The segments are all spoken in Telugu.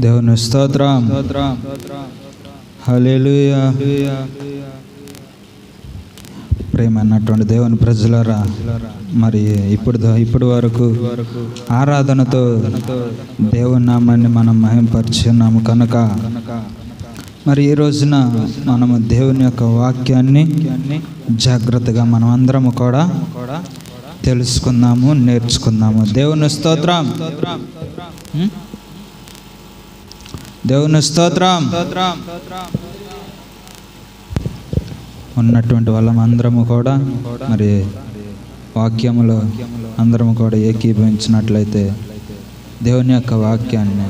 దేవుని స్తోత్రం. హల్లెలూయా. ప్రేమన్నటువంటి దేవుని ప్రజలరా మరి ఇప్పుడు ఇప్పుడు వరకు ఆరాధనతో దేవుని నామాన్ని మనం మహింపరుచున్నాము కనుక మరి ఈ రోజున మనము దేవుని యొక్క వాక్యాన్ని జాగ్రత్తగా మనం అందరము కూడా తెలుసుకుందాము నేర్చుకుందాము. దేవుని స్తోత్రం. దేవుని స్తోత్రం. ఉన్నటువంటి వాళ్ళమందరము కూడా మరి వాక్యములో అందరము కూడా ఏకీభవించినట్లయితే దేవుని యొక్క వాక్యాన్ని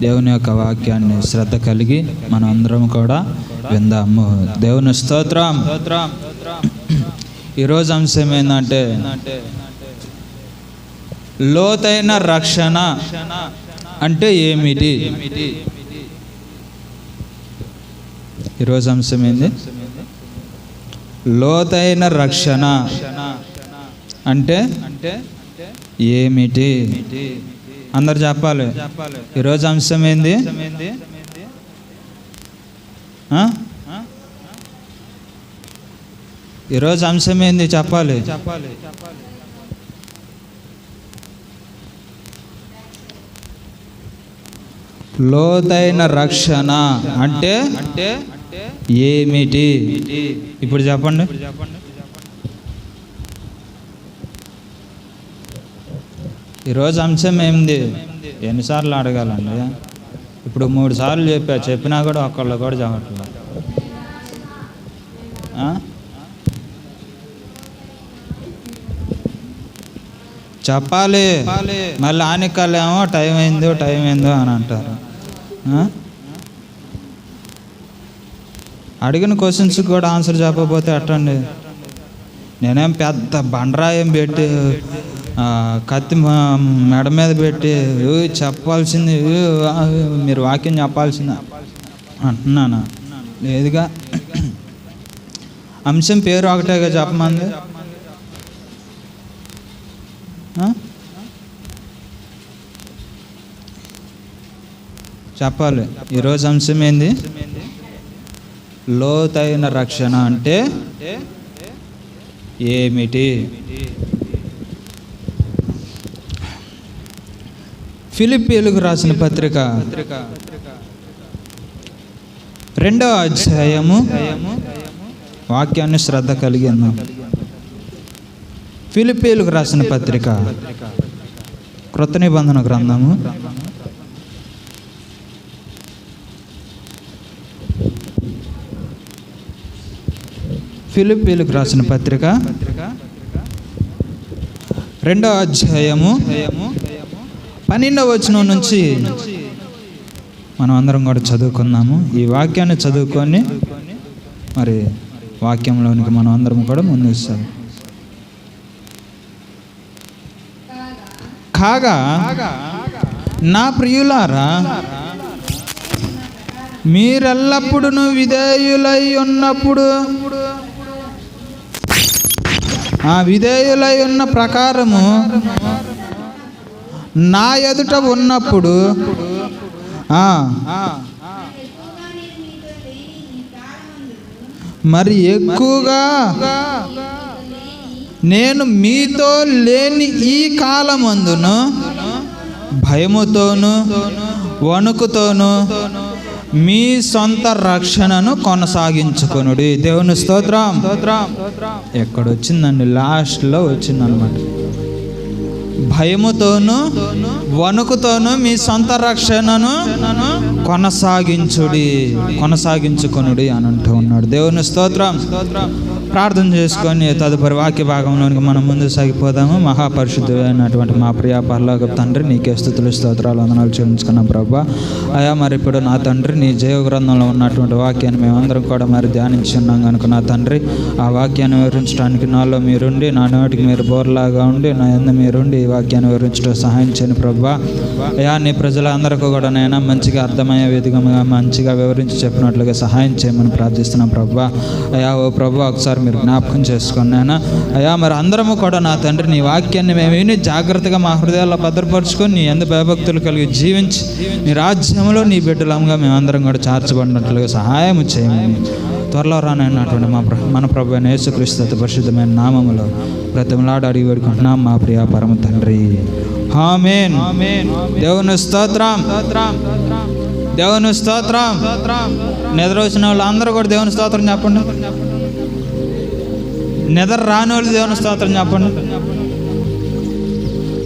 దేవుని యొక్క వాక్యాన్ని శ్రద్ధ కలిగి మనం అందరం కూడా విందాము. దేవుని స్తోత్రం. ఈరోజు అంశం ఏంటంటే లోతైన రక్షణ. అంటే ఏమిటి? ఈరోజు అంశం ఏంది లోతైన రక్షణ అంటే ఏమిటి? అందరు చెప్పాలి. ఈరోజు అంశం ఏంది ఈరోజు అంశం ఏంది చెప్పాలి? లోతైన రక్షణ అంటే అంటే ఏమిటి? ఇప్పుడు చెప్పండి. ఈరోజు అంశం ఏంది ఎన్నిసార్లు అడగాలండి? ఇప్పుడు మూడు సార్లు చెప్పా చెప్పినా కూడా ఒక్కళ్ళు కూడా చెప్పట్లేదు. చెప్పాలి. మళ్ళీ ఆనికలేమో టైం అయిందో టైం అయిందో అని అంటారు? అడిగిన క్వశ్చన్స్ కూడా ఆన్సర్ చెప్పకపోతే ఎట్టండి? నేనేం పెద్ద బండరాయం పెట్టి కత్తి మెడ మీద పెట్టి "ఏ, చెప్పాల్సింది మీరు వాక్యం చెప్పాల్సింది? అంటున్నానా. లేదుగా. అంశం పేరు ఒకటేగా చెప్పమంది? చెప్పాలి. ఈరోజు అంశం ఏంది? లోతైన రక్షణ అంటే ఏమిటి? ఫిలిప్పీలకు రాసిన పత్రిక రెండవ అధ్యాయము వాక్యాన్ని శ్రద్ధ కలిగి ఉన్నాం రాసిన పత్రిక. కృత నిబంధన గ్రంథము. ఫిలిపీలకు రాసిన పత్రిక. రెండవ అధ్యాయము. పన్నెండవ వచనం నుంచి మనం అందరం కూడా చదువుకుందాము. ఈ వాక్యాన్ని చదువుకొని మరి వాక్యంలోనికి మనం అందరం కూడా ముందుకు సాగు కాగా నా ప్రియులారా మీరెల్లప్పుడూ విధేయులై ఉన్నప్పుడు ఆ విధేయులై ఉన్న ప్రకారము నా ఎదుట ఉన్నప్పుడు మరి ఎక్కువగా నేను మీతో లేని ఈ కాలమందును భయముతోను వణుకుతోను మీ సొంత రక్షణను కొనసాగించుకొనుడి. దేవుని స్తోత్రం. ఎక్కడ వచ్చిందండి లాస్ట్లో వచ్చిందనమాట. భయముతోను వణుకుతోను మీ సొంత రక్షణను కొనసాగించుడి కొనసాగించుకొనుడి అని అంటూ ఉన్నాడు. దేవుని స్తోత్రం. ప్రార్థన చేసుకొని తదుపరి వాక్య భాగంలోనికి మనం ముందు సాగిపోదాము. మహాపరిశుద్ధుడైనటువంటి మా ప్రియా పర్లోక తండ్రి నీకే స్థుతులు స్తోత్రాలు వందనాలు చెల్లించుకున్నాం ప్రభా. అయా మరి ఇప్పుడు నా తండ్రి నీ జయ గ్రంథంలో ఉన్నటువంటి వాక్యాన్ని మేమందరం కూడా మరి ధ్యానించి ఉన్నాం కనుక నా తండ్రి ఆ వాక్యాన్ని వివరించడానికి నాలో మీరుండి నా నోటికి మీరు బోర్లాగా ఉండి నా ఎందు మీరుండి ఈ వాక్యాన్ని వివరించడం సహాయం చేయని ప్రభా. అయా నీ ప్రజలందరికీ కూడా నైనా మంచిగా అర్థమయ్యే విధంగా మంచిగా వివరించి చెప్పినట్లుగా సహాయం చేయమని ప్రార్థిస్తున్నాం ప్రభా. అయా ఓ ప్రభా ఒకసారి మీరు జ్ఞాపకం చేసుకోండి నాయన అయ్యా మరి అందరము కూడా నా తండ్రి నీ వాక్యాన్ని మేము విని జాగ్రత్తగా మా హృదయాల్లో భద్రపరుచుకొని నీ ఎందు భయభక్తులు కలిగి జీవించి నీ రాజ్యంలో నీ బిడ్డలంగా మేమందరం కూడా చార్చబడినట్లుగా సహాయం చేయమని త్వరలో రానైనటువంటి మా ప్ర మన ప్రభు యేసుక్రీస్తు పరిశుద్ధమైన నామములో ప్రతిమలాడు అడిగి వేడుకుంటున్నాం. మా ప్రియ పరమ తండ్రి. ఆమేన్. దేవుని స్తోత్రం. దేవుని స్తోత్రం. నిద్ర వచ్చిన వాళ్ళు అందరూ కూడా దేవుని స్తోత్రం చెప్పండి. నిద్ర రానోళ్ళు దేవుని స్తోత్రం చెప్పండి.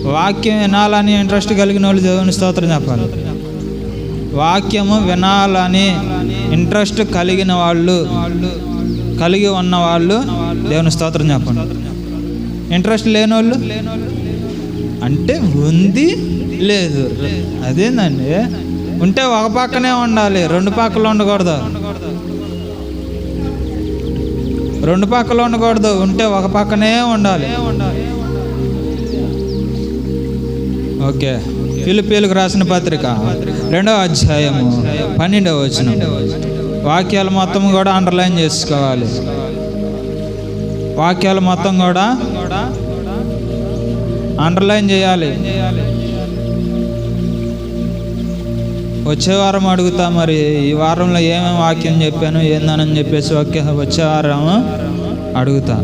వాక్యం వినాలని ఇంట్రెస్ట్ కలిగిన వాళ్ళు దేవుని స్తోత్రం చెప్పాలి వాక్యము వినాలని ఇంట్రెస్ట్ కలిగిన వాళ్ళు కలిగి ఉన్న వాళ్ళు దేవుని స్తోత్రం చెప్పండి. ఇంట్రెస్ట్ లేని వాళ్ళు అంటే ఉంది లేదు. అదేందండి? ఉంటే ఒక పక్కనే ఉండాలి రెండు పక్కలు ఉండకూడదు. రెండు పక్కలు ఉండకూడదు. ఉంటే ఒక పక్కనే ఉండాలి. ఓకే. పిలుపీలకు రాసిన పత్రిక. రెండవ అధ్యాయము పన్నెండవ వచ్చిన వాక్యాలు మొత్తం కూడా అండర్లైన్ చేసుకోవాలి. వాక్యాలు మొత్తం కూడా అండర్లైన్ చేయాలి. వచ్చే వారం అడుగుతా మరి. ఈ వారంలో ఏమేమి వాక్యం చెప్పాను ఏందని చెప్పేసి వాక్య వచ్చే వారం అడుగుతా.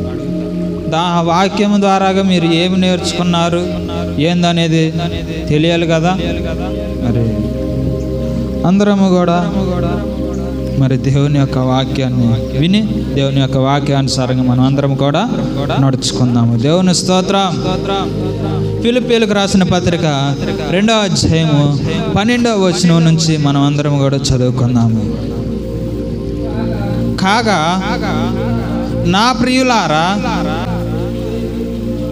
దా వాక్యం ద్వారాగా మీరు ఏమి నేర్చుకున్నారు ఏందనేది తెలియాలి కదా? మరి అందరము కూడా మరి దేవుని యొక్క వాక్యాన్ని విని దేవుని యొక్క వాక్యానుసారంగా మనం అందరం కూడా నడుచుకుందాము. దేవుని స్తోత్రం. పిలిపేలకు రాసిన పత్రిక రెండవ అధ్యాయము పన్నెండవ వచనం నుంచి మనం అందరం కూడా చదువుకుందాము. కాగా నా ప్రియులారా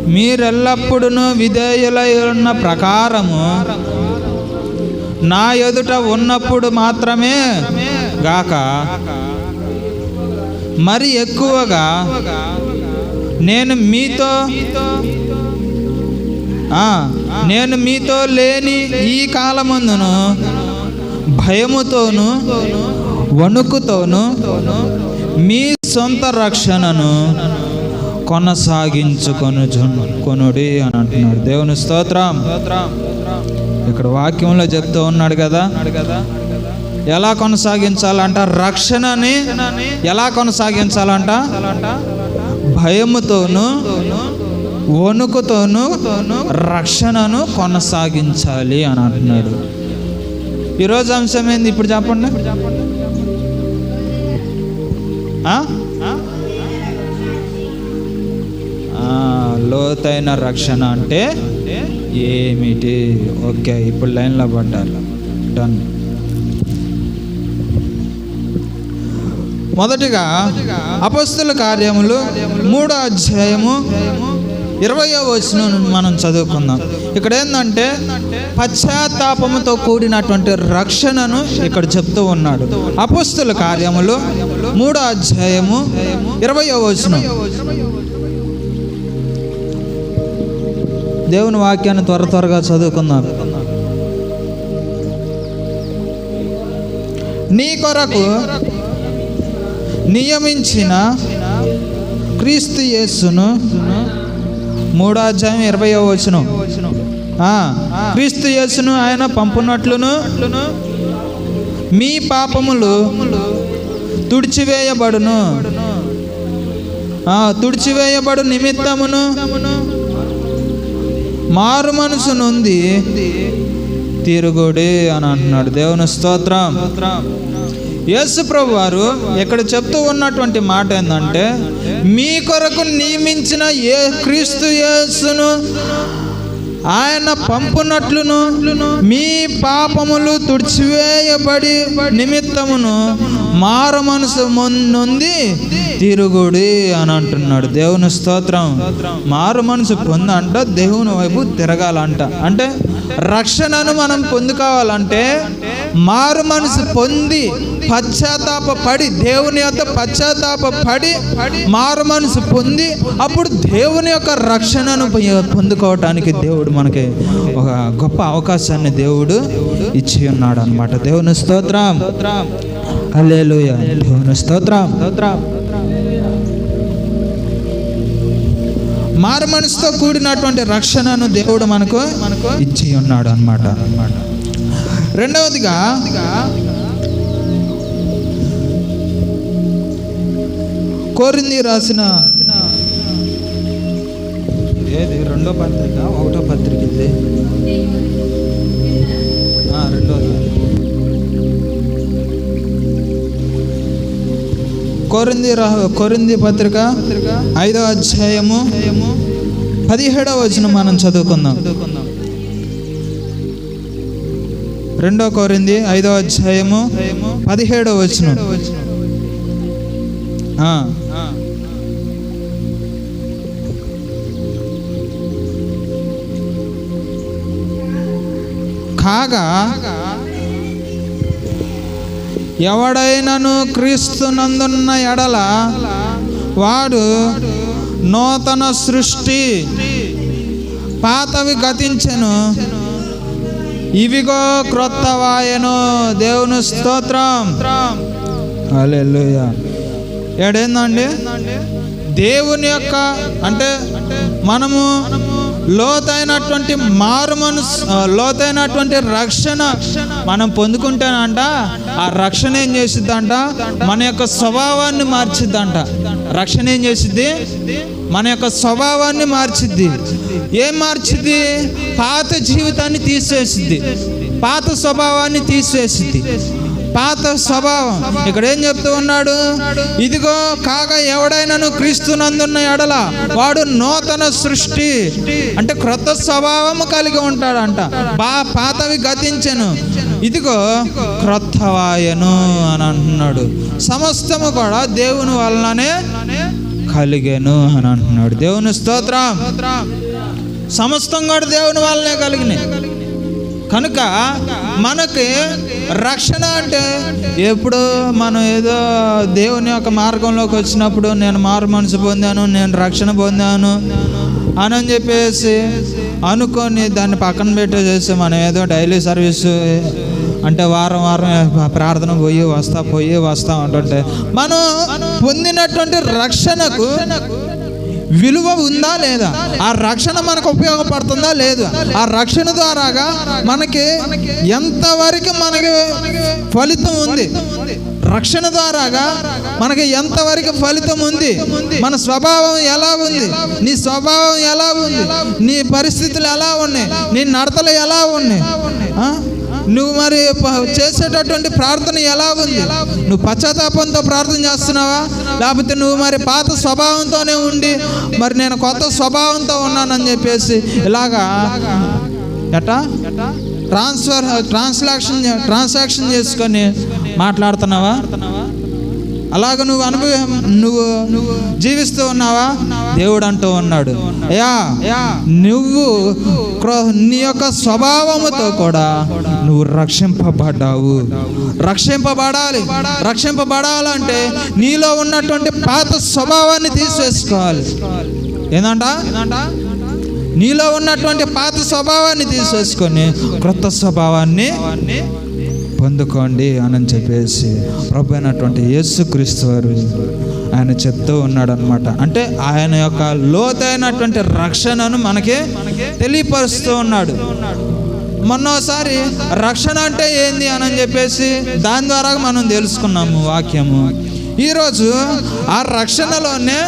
మీరెల్లప్పుడూ విధేయులై ఉన్న ప్రకారము నా ఎదుట ఉన్నప్పుడు మాత్రమే గాక మరి ఎక్కువగా నేను మీతో నేను మీతో లేని ఈ కాలమందును భయముతోను వణుకుతోను మీ సొంత రక్షణను కొనసాగించుకొని కొనుడి అని అంటున్నాడు. దేవుని స్తోత్రం. ఇక్కడ వాక్యంలో చెప్తూ ఉన్నాడు కదా ఎలా కొనసాగించాలంట? రక్షణని ఎలా కొనసాగించాలంట? భయముతోను వణుకుతోనూ రక్షణను కొనసాగించాలి అని అంటున్నాడు. ఈరోజు అంశం ఏంది? ఇప్పుడు చెప్పండి. లోతైన రక్షణ అంటే ఏమిటి? ఓకే ఇప్పుడు లైన్లో పడ్డారు. డన్ మొదటిగా అపస్తుల కార్యములు మూడో అధ్యాయము ఇరవయో వచనం మనం చదువుకుందాం. ఇక్కడ ఏంటంటే పశ్చాత్తాపముతో కూడినటువంటి రక్షణను ఇక్కడ చెప్తూ ఉన్నాడు. అపస్తుల కార్యములు మూడో అధ్యాయము ఇరవయో వచనం. దేవుని వాక్యాన్ని త్వర త్వరగా చదువుకుందాం. నీ కొరకు నియమించిన క్రీస్తు యేసును మూడో అధ్యాయం ఇరవై వచనం. క్రీస్తు యేసును ఆయన పంపునట్లును మీ పాపములు తుడిచివేయబడును. తుడిచివేయబడు నిమిత్తమును మారు మనసు నుండి తిరుగుడి అని అంటున్నాడు. దేవుని స్తోత్రం. యేసు ప్రభు వారు ఇక్కడ చెప్తూ ఉన్నటువంటి మాట ఏంటంటే మీ కొరకు నియమించిన ఏ క్రీస్తు యేసును ఆయన పంపునట్లును మీ పాపములు తుడిచివేయబడి నిమిత్తమును మారు మనసు ముందుంది తిరుగుడి అని అంటున్నాడు. దేవుని స్తోత్రం. మారు మనసు పొందంట దేవుని వైపు తిరగాలంట. అంటే రక్షణను మనం పొందుకోవాలంటే మారు మనసు పొంది పశ్చాత్తాప పడి దేవుని యొక్క పశ్చాత్తాప పడి మారు మనసు పొంది అప్పుడు దేవుని యొక్క రక్షణను పొందుకోవటానికి దేవుడు మనకి ఒక గొప్ప అవకాశాన్ని దేవుడు ఇచ్చి ఉన్నాడు అనమాట దేవుని స్తోత్రం. హల్లెలూయా. దేవుని స్తోత్రం. మారు మనసుతో కూడినటువంటి రక్షణను దేవుడు మనకు ఇచ్చి ఉన్నాడు అనమాట అన్నమాట రెండవదిగా కోరింది రాసిన ఏది? రెండో పత్రిక? ఒకటో పత్రిక ఇది. ఆ, రెండోది. కొరింది రా- కొరింది పత్రిక ఐదో అధ్యాయము పదిహేడవ వచనం మనం చదువుకుందాం. చదువుకుందాం రెండో కోరింది ఐదో అధ్యాయము పదిహేడో వచ్చిన కాగా ఎవడైనను క్రీస్తునందున్న ఎడల వాడు నూతన సృష్టి పాతవి గతించెను. ఇవిగో క్రొత్త వాయను. దేవుని స్తోత్రం. ఏడేందండి? దేవుని యొక్క అంటే మనము లోతైనటువంటి మారు మనసు లోతైనటువంటి రక్షణ మనం పొందుకుంటేనంట ఆ రక్షణ ఏం చేసిద్దంట? మన యొక్క స్వభావాన్ని మార్చిద్దంట. రక్షణ ఏం చేసిద్ది? మన యొక్క స్వభావాన్ని మార్చిద్ది. ఏం మార్చిద్ది? పాత జీవితాన్ని తీసేసిద్ది. పాత స్వభావాన్ని తీసేసిద్ది. పాత స్వభావం. ఇక్కడ ఏం చెప్తూ ఉన్నాడు? ఇదిగో కాక ఎవడైనాను క్రీస్తునందున్న ఎడల వాడు నూతన సృష్టి. అంటే క్రొత్త స్వభావం కలిగి ఉంటాడంట. బా పాతవి గతించను. ఇదిగో క్రొత్తవాయను అని అంటున్నాడు. సమస్తము కూడా దేవుని వలననే కలిగాను అని అంటున్నాడు. దేవుని స్తోత్రం. సమస్తం కూడా దేవుని వల్లనే కలిగినాయి. కనుక మనకి రక్షణ అంటే ఎప్పుడు మనం ఏదో దేవుని యొక్క మార్గంలోకి వచ్చినప్పుడు నేను మారు మనసు పొందాను నేను రక్షణ పొందాను అని అని చెప్పేసి అనుకొని దాన్ని పక్కన పెట్టేసేసి మనం ఏదో డైలీ సర్వీస్ అంటే వారం వారం ప్రార్థన పోయి వస్తా పోయి వస్తా ఉంటుంటే మనం పొందినటువంటి రక్షణకు విలువ ఉందా లేదా? ఆ రక్షణ మనకు ఉపయోగపడుతుందా లేదు? ఆ రక్షణ ద్వారాగా మనకి ఎంతవరకు మనకి ఫలితం ఉంది? రక్షణ ద్వారాగా మనకి ఎంతవరకు ఫలితం ఉంది? మన స్వభావం ఎలా ఉంది? నీ స్వభావం ఎలా ఉంది? నీ పరిస్థితులు ఎలా ఉన్నాయి? నీ నడతలు ఎలా ఉన్నాయి? నువ్వు మరి చేసేటటువంటి ప్రార్థన ఎలా ఉంది? నువ్వు పశ్చాత్తాపంతో ప్రార్థన చేస్తున్నావా? లేకపోతే నువ్వు మరి పాత స్వభావంతోనే ఉండి మరి నేను కొత్త స్వభావంతో ఉన్నానని చెప్పేసి ఇలాగా ఎటా ట్రాన్స్ఫర్ ట్రాన్స్లాక్షన్ ట్రాన్సాక్షన్ చేసుకొని మాట్లాడుతున్నావా? అలాగ నువ్వు అనుభవం నువ్వు జీవిస్తూ ఉన్నావా? దేవుడు అంటూ ఉన్నాడు. యా నువ్వు నీ యొక్క స్వభావముతో కూడా నువ్వు రక్షింపబడ్డావు. రక్షింపబడాలి. రక్షింపబడాలంటే నీలో ఉన్నటువంటి పాత స్వభావాన్ని తీసేసుకోవాలి. ఏందంట? నీలో ఉన్నటువంటి పాత స్వభావాన్ని తీసేసుకొని క్రొత్త స్వభావాన్ని పొందుకోండి అని చెప్పేసి ప్రభు అయినటువంటి యేసుక్రీస్తు వారు ఆయన చెప్తూ ఉన్నాడు అనమాట అంటే ఆయన యొక్క లోతైనటువంటి రక్షణను మనకి తెలియపరుస్తూ ఉన్నాడు. మొన్నోసారి రక్షణ అంటే ఏంది అని చెప్పేసి దాని ద్వారా మనం తెలుసుకున్నాము వాక్యము. ఈరోజు ఆ రక్షణలోనే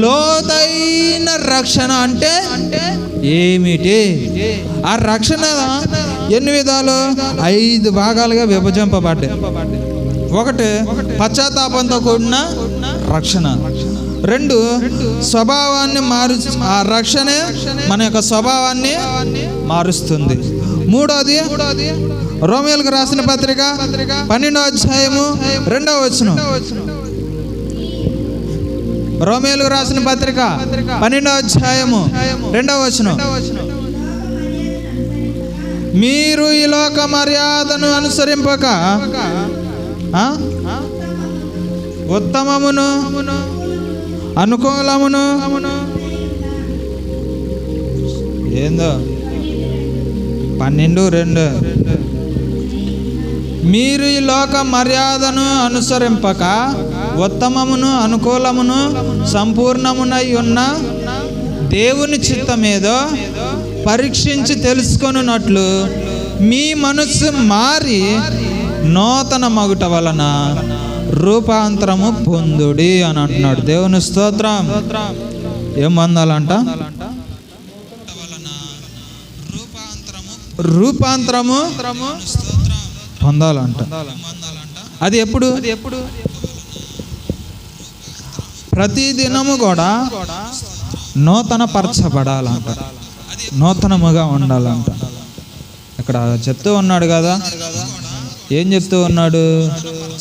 లోతైన రక్షణ అంటే ఏమిటి? ఆ రక్షణ ఎన్ని విధాలు? ఐదు భాగాలుగా విభజింపబడ్డాయి. ఒకటి పశ్చాత్తాపంతో కూడిన రక్షణ. రెండు స్వభావాన్ని మారు ఆ రక్షణే మన యొక్క స్వభావాన్ని మారుస్తుంది. మూడోది రోమియోలకు రాసిన పత్రిక పన్నెండో అధ్యాయము రెండవ వచనం. రోమియోలకు రాసిన పత్రిక పన్నెండవ అధ్యాయము రెండవ వచనం. మీరు ఈ లోక మర్యాదను అనుసరింపక ఉత్తమమును అనుకూలమును ఏందో? పన్నెండు రెండు. మీరు ఈ లోక మర్యాదను అనుసరింపక ఉత్తమమును అనుకూలమును సంపూర్ణమునై ఉన్న దేవుని చిత్తమేదో ఏదో పరీక్షించి తెలుసుకొనున్నట్లు మీ మనస్సు మారి నూతన మగుట వలన రూపాంతరము పొందుడి అని అంటున్నాడు. దేవుని స్తోత్రం. ఏం పొందాలంట రూపాంతరము పొందాలంట. అది ఎప్పుడు? ఎప్పుడు ప్రతి దినము కూడా నూతన పరచబడాలంట. నూతనముగా ఉండాలంట. ఇక్కడ చెప్తూ ఉన్నాడు కదా? ఏం చెప్తూ ఉన్నాడు?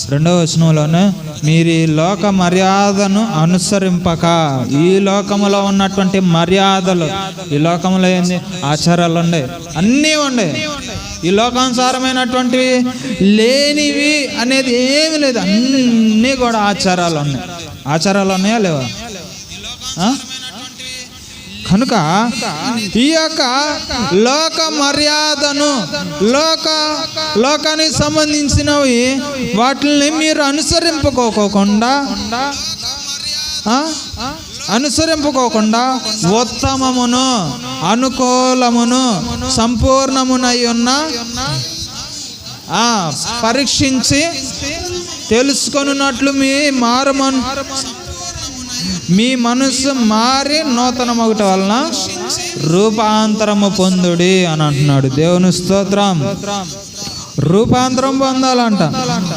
రెండవ వచనంలోనే మీరు ఈ లోక మర్యాదను అనుసరింపక. ఈ లోకములో ఉన్నటువంటి మర్యాదలు ఈ లోకంలో ఏంది? ఆచారాలు ఉండే. అన్నీ ఉండే. ఈ లోకానుసారమైనటువంటివి లేనివి అనేది ఏమి లేదు. అన్నీ కూడా ఆచారాలు ఉన్నాయి. ఆచారాలు ఉన్నాయా లేవా? కనుక ఈ యొక్క లోక మర్యాదను లోక లోకానికి సంబంధించినవి వాటిని మీరు అనుసరింపుకోకుండా అనుసరింపుకోకుండా ఉత్తమమును అనుకూలమును సంపూర్ణమునై ఉన్న పరీక్షించి తెలుసుకొనున్నట్లు మీ మారుమన్ మీ మనస్సు మారి నూతన వలన రూపాంతరము పొందుడి అని అంటున్నాడు. దేవుని స్తోత్రం. రూపాంతరం పొందాలంట.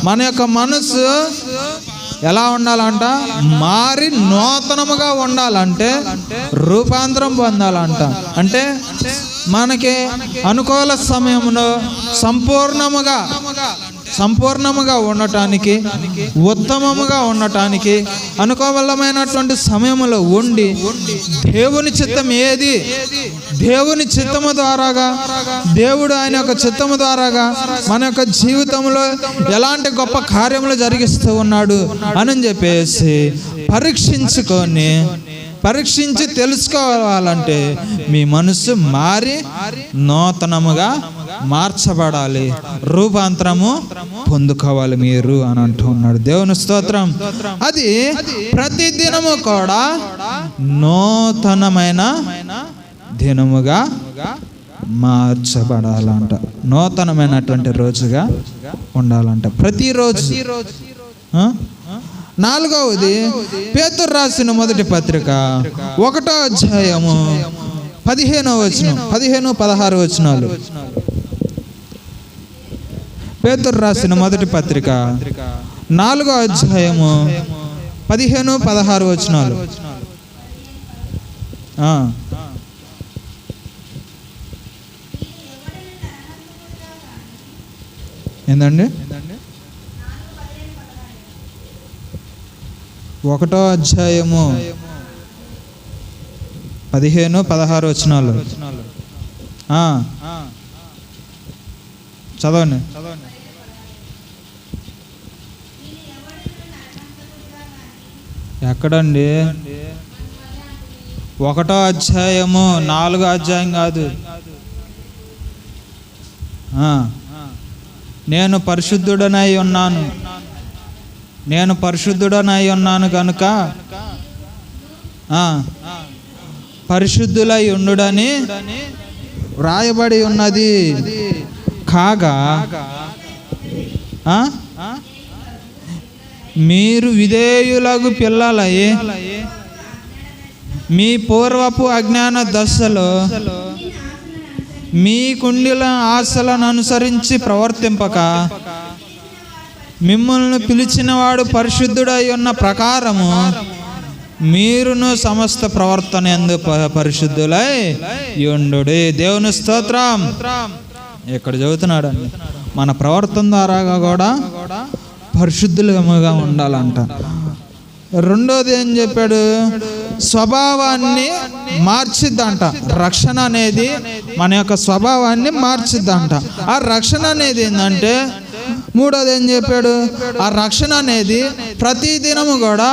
మన యొక్క మనస్సు ఎలా ఉండాలంట? మారి నూతనముగా ఉండాలంటే రూపాంతరం పొందాలంట. అంటే మనకి అనుకూల సమయంలో సంపూర్ణముగా సంపూర్ణముగా ఉండటానికి ఉత్తమముగా ఉండటానికి అనుకోవలమైనటువంటి సమయంలో ఉండి దేవుని చిత్తం ఏది? దేవుని చిత్తము ద్వారాగా దేవుడు ఆయన యొక్క చిత్తము ద్వారాగా మన యొక్క జీవితంలో ఎలాంటి గొప్ప కార్యములు జరిగిస్తూ ఉన్నాడు అని చెప్పేసి పరీక్షించుకొని పరీక్షించి తెలుసుకోవాలంటే మీ మనసు మారి నూతనముగా మార్చబడాలి. రూపాంతరము పొందుకోవాలి మీరు అని అంటున్నాడు దేవుని స్తోత్రం. అది ప్రతి దినము కూడా నూతనమైన దినముగా మార్చబడాలంట. నూతనమైనటువంటి రోజుగా ఉండాలంట. ప్రతిరోజు. నాలుగవది పేతురు రాసిన మొదటి పత్రిక ఒకటో అధ్యాయము పదిహేనో వచనం పదిహేను పదహారు వచనాలు. పేతురు రాసిన మొదటి పత్రిక. నాలుగో అధ్యాయము పదిహేను పదహారు వచనాలు. ఏందండి? ఒకటో అధ్యాయము పదిహేను పదహారు వచనాలు. ఆ. చదవండి. ఎక్కడండి? ఒకటో అధ్యాయము నాలుగో అధ్యాయం కాదు. నేను పరిశుద్ధుడనై ఉన్నాను. నేను పరిశుద్ధుడనై ఉన్నాను కనుక పరిశుద్ధులై ఉండుడని వ్రాయబడి ఉన్నది. కాగా మీరు విధేయులకు పిల్లలై మీ పూర్వపు అజ్ఞాన దశలో మీ కుండిల ఆశలను అనుసరించి ప్రవర్తింపక. మిమ్మల్ని పిలిచినవాడు పరిశుద్ధుడై ఉన్న ప్రకారము మీరును సమస్త ప్రవర్తన ఎందు పరిశుద్ధులై యుండు దేవుని స్తోత్రం. ఇక్కడ చదువుతున్నాడు మన ప్రవర్తన ద్వారాగా కూడా పరిశుద్ధులుగా ఉండాలంట. రెండోది ఏం చెప్పాడు? స్వభావాన్ని మార్చిద్దంట. రక్షణ అనేది మన యొక్క స్వభావాన్ని మార్చిద్దంట. ఆ రక్షణ అనేది ఏంటంటే మూడోది ఏం చెప్పాడు? ఆ రక్షణ అనేది ప్రతి దినము కూడా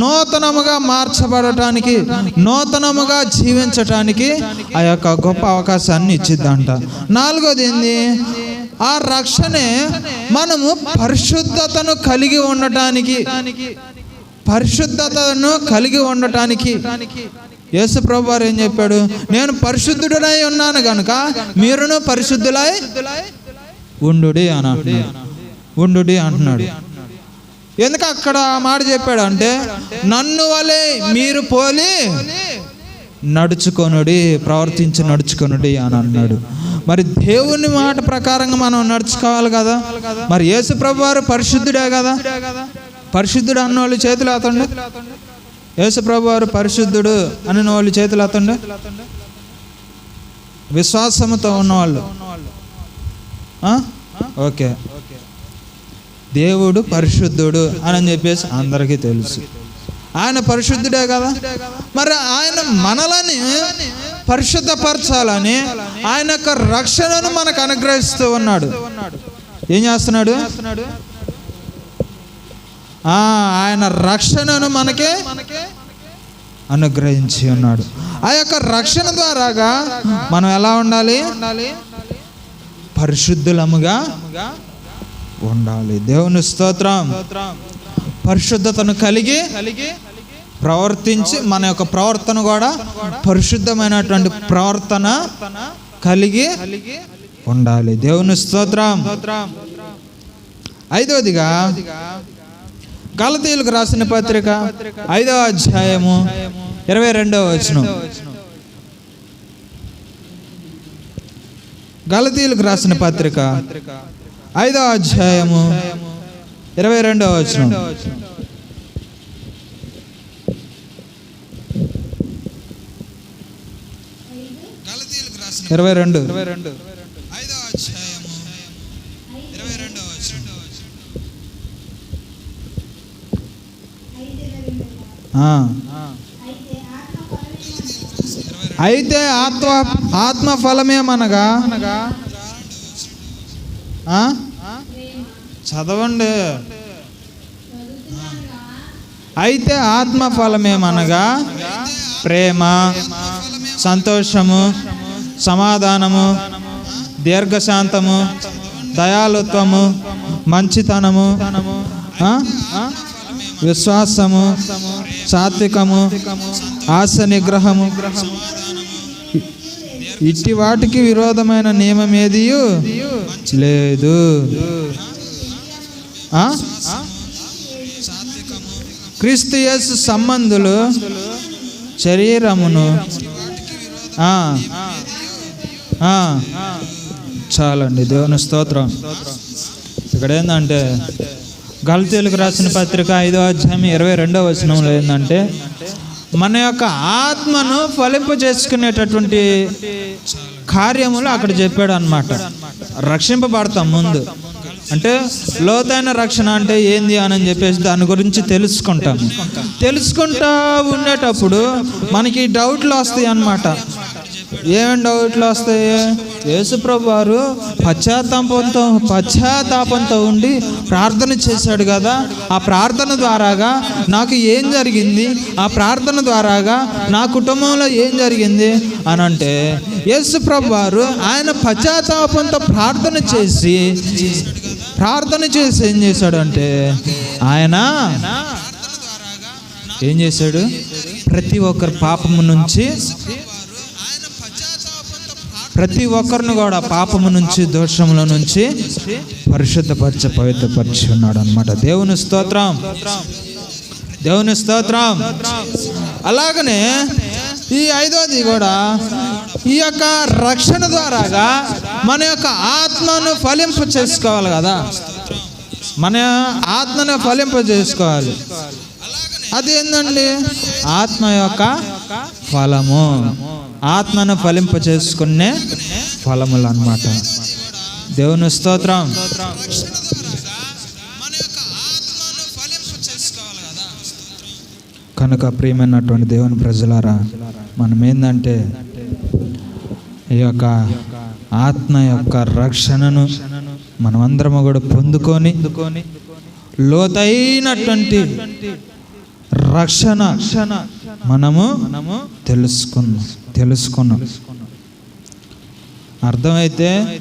నూతనముగా మార్చబడటానికి నూతనముగా జీవించటానికి ఆ యొక్క గొప్ప అవకాశాన్ని ఇచ్చిద్దంట. నాలుగోది ఏంది? ఆ రక్షణే మనము పరిశుద్ధతను కలిగి ఉండటానికి. పరిశుద్ధతను కలిగి ఉండటానికి. యేసు ప్రభు వారు ఏం చెప్పాడు? నేను పరిశుద్ధుడనై ఉన్నాను కనుక మీరును పరిశుద్ధులై ఉండుడి అని అంటున్నాడు. ఉండుడి అంటున్నాడు. ఎందుకు అక్కడ ఆ మాట చెప్పాడు అంటే నన్ను వలె మీరు పోలి నడుచుకొనుడి ప్రవర్తించి నడుచుకొనుడి అని అన్నాడు. మరి దేవుని మాట ప్రకారంగా మనం నడుచుకోవాలి కదా? మరి యేసు ప్రభు వారు పరిశుద్ధుడే కదా? పరిశుద్ధుడు అన్న వాళ్ళు చేతులు అతండు యేసు ప్రభు వారు పరిశుద్ధుడు అని వాళ్ళు చేతులు అతండు విశ్వాసముతో ఉన్నవాళ్ళు. ఓకే. దేవుడు పరిశుద్ధుడు అని చెప్పేసి అందరికీ తెలుసు. ఆయన పరిశుద్ధుడే కదా? మరి ఆయన మనలని పరిశుద్ధపరచాలని ఆయన యొక్క రక్షణను మనకు అనుగ్రహిస్తూ ఉన్నాడు. ఏం చేస్తున్నాడు? ఆయన రక్షణను మనకి అనుగ్రహించి ఉన్నాడు. ఆ యొక్క రక్షణ ద్వారాగా మనం ఎలా ఉండాలి? పరిశుద్ధులముగా ఉండాలి. దేవుని స్తోత్రం. పరిశుద్ధతను కలిగి కలిగి ప్రవర్తించి మన యొక్క ప్రవర్తన కూడా పరిశుద్ధమైనటువంటి ప్రవర్తన కలిగి ఉండాలి. దేవుని స్తోత్రం. ఐదవదిగా గలతీయులకు రాసిన పత్రిక ఐదవ అధ్యాయము ఇరవై రెండవ వచనం. గలతీయులకు రాసిన పత్రిక ఐదవ అధ్యాయము ఇరవై రెండవ వచనం. ఇరవై రెండు. ఇరవై. అయితే ఆత్మ ఆత్మ ఫలమేమనగా ఆ? చదవండి. అయితే ఆత్మ ఫలమేమనగా ప్రేమ సంతోషము సమాధానము దీర్ఘశాంతము దయాలుత్వము మంచితనము విశ్వాసము సాత్వికము ఆశ నిగ్రహము. ఇట్టి వాటికి విరోధమైన నియమం ఏది లేదు. ఆ? క్రీస్తు యేసు సంబంధులు శరీరమును చాలండి దేవుని స్తోత్రం. ఇక్కడ ఏంటంటే గల్తీలకు రాసిన పత్రిక ఐదో అధ్యాయం ఇరవై రెండవ వచనంలో ఏంటంటే మన యొక్క ఆత్మను ఫలింపు చేసుకునేటటువంటి కార్యములు అక్కడ చెప్పాడు అనమాట రక్షింపబడతాం ముందు. అంటే లోతైన రక్షణ అంటే ఏంది అని చెప్పేసి దాని గురించి తెలుసుకుంటాం తెలుసుకుంటా ఉండేటప్పుడు మనకి డౌట్లు వస్తాయి అన్నమాట ఏమేమి డౌట్లు వస్తాయి? యేసుప్రభు వారు పశ్చాత్తాపంతో పశ్చాత్తాపంతో ఉండి ప్రార్థన చేశాడు కదా. ఆ ప్రార్థన ద్వారాగా నాకు ఏం జరిగింది? ఆ ప్రార్థన ద్వారాగా నా కుటుంబంలో ఏం జరిగింది? అని అంటే యేసుప్రభు వారు ఆయన పశ్చాత్తాపంతో ప్రార్థన చేసి ప్రార్థన చేసి ఏం చేశాడంటే ఆయన ఏం చేశాడు? ప్రతి ఒక్కరి పాపము నుంచి ప్రతి ఒక్కరిని కూడా పాపము నుంచి దోషముల నుంచి పరిశుద్ధపరచ పవిత్రపరిచి ఉన్నాడు అనమాట దేవుని స్తోత్రం. దేవుని స్తోత్రం. అలాగనే ఈ ఐదోది కూడా ఈ యొక్క రక్షణ ద్వారాగా మన యొక్క ఆత్మను ఫలింప చేసుకోవాలి కదా. మన ఆత్మను ఫలింప చేసుకోవాలి. అదేందండి? ఆత్మ యొక్క ఫలము. ఆత్మను ఫలింప చేసుకునే ఫలములు అన్నమాట దేవుని స్తోత్రం. కనుక ప్రియమైనటువంటి దేవుని ప్రజలారా మనం ఏంటంటే ఈ యొక్క ఆత్మ యొక్క రక్షణను మనమందరము కూడా పొందుకొని లోతైనటువంటి రక్షణ మనము మనము తెలుసుకున్నాం. తెలుసుకున్నాం అర్థమైతే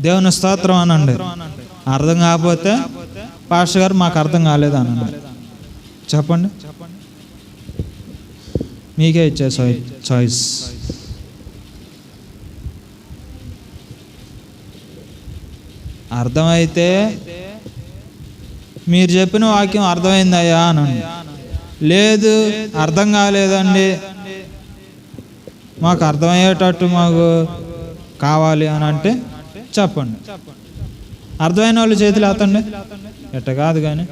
దేవుని స్తోత్రం అనండి. అర్థం కాకపోతే పాస్టర్ గారు మాకు అర్థం కాలేదు అనండి. చెప్పండి. మీకే ఇచ్చే చాయిస్. అర్థమైతే మీరు చెప్పిన వాక్యం అర్థమైందయ్యా అని లేదు అర్థం కాలేదండి. మాకు అర్థమయ్యేటట్టు మాకు కావాలి అని అంటే చెప్పండి. అర్థమైన వాళ్ళు చేతులు ఎత్తండి ఎట్ట కాదు కానీ.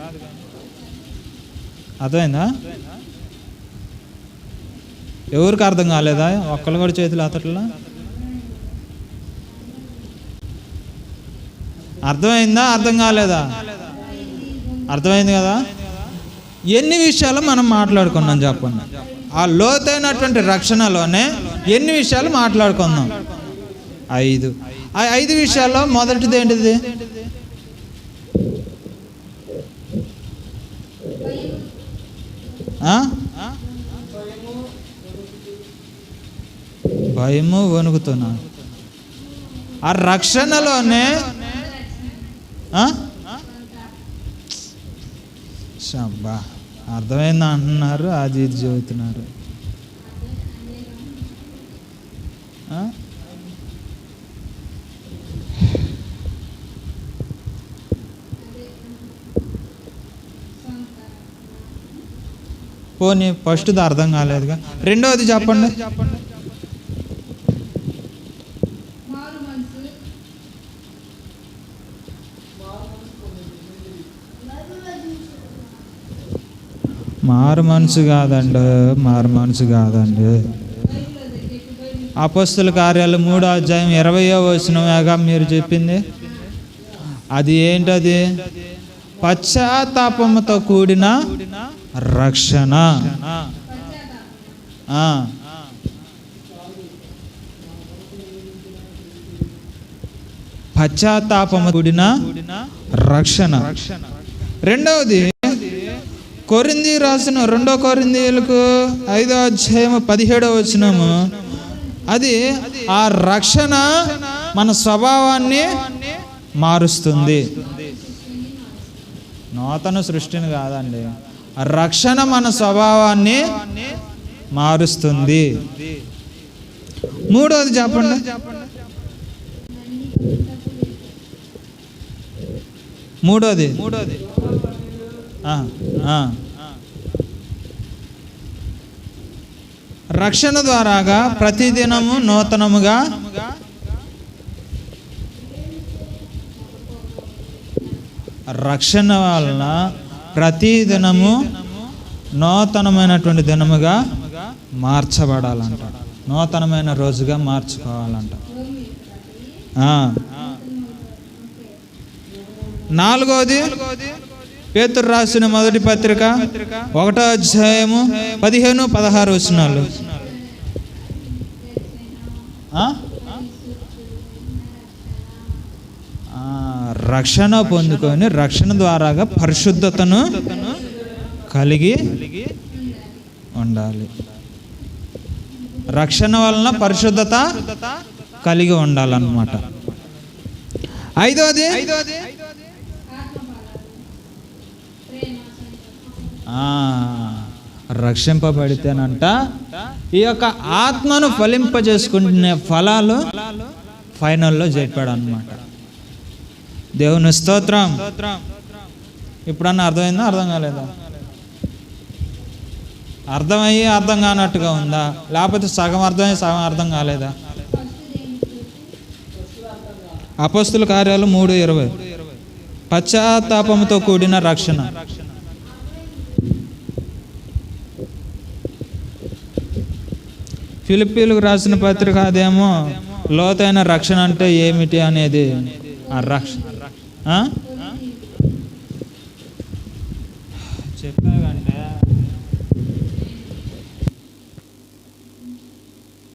అర్థమైందా? ఎవరికి అర్థం కాలేదా? ఒక్కళ్ళు కూడా చేతులు ఎత్తట్లా అర్థమైందా? అర్థం కాలేదా? అర్థమైంది కదా? ఎన్ని విషయాలు మనం మాట్లాడుకున్నాం చెప్పండి. ఆ లోతైనటువంటి రక్షణలోనే ఎన్ని విషయాలు మాట్లాడుకుందాం? ఐదు. ఆ ఐదు విషయాల్లో మొదటిది ఏంటిది? భయము వణుకుతున్నా. ఆ రక్షణలోనే ఆ? షబ్బా అర్థమైందా అంటున్నారు? అది చెబుతున్నారు ఆ? పోనీ ఫస్ట్ది అర్థం కాలేదుగా. రెండవది చెప్పండి చెప్పండి. మారు మనసు కాదండి మారు మనసు కాదండి. అపస్తుల కార్యాలు మూడో అధ్యాయం ఇరవయో వచ్చినగా మీరు చెప్పింది? అది ఏంటది? పశ్చాత్తాపముతో కూడిన రక్షణ. పశ్చాత్తాపము కూడిన రక్షణ. రెండవది కొరింది రాసిన రెండో కొరిందీలకు ఐదో అధ్యాయం పదిహేడో వచ్చినాము అది ఆ రక్షణ మన స్వభావాన్ని మారుస్తుంది. నూతన సృష్టిని కాదండి. ఆ రక్షణ మన స్వభావాన్ని మారుస్తుంది. మూడోది చెప్పండి. మూడోది మూడోది. రక్షణ ద్వారాగా ప్రతిదినము నూతనముగా రక్షణ వలన ప్రతిదినము నూతనమైనటువంటి దినముగా మార్చబడాలంట. నూతనమైన రోజుగా మార్చుకోవాలంట. నాలుగోది పేతురు రాసిన మొదటి పత్రిక ఒకటో అధ్యాయము పదిహేను పదహారు వచనాలు. రక్షణ పొందుకొని రక్షణ ద్వారాగా పరిశుద్ధతను కలిగి ఉండాలి. రక్షణ వలన పరిశుద్ధత కలిగి ఉండాలన్నమాట. ఐదోది ఐదోది రక్షింపబడితేనంట. ఈ యొక్క ఆత్మను ఫలింపజేసుకునే ఫలాలు ఫైనల్లో చెప్పాడు అనమాట దేవుని స్తోత్రం. ఇప్పుడన్నా అర్థమైందా? అర్థం కాలేదా? అర్థమయ్యి అర్థం కానట్టుగా ఉందా? లేకపోతే సగం అర్థమయ్యి సగం అర్థం కాలేదా? అపస్తుల కార్యాలు మూడు ఇరవై. పశ్చాత్తాపంతో కూడిన రక్షణ. ఫిలిపీలకు రాసిన పత్రిక అదేమో లోతైన రక్షణ అంటే ఏమిటి అనేది? ఆ రక్షణ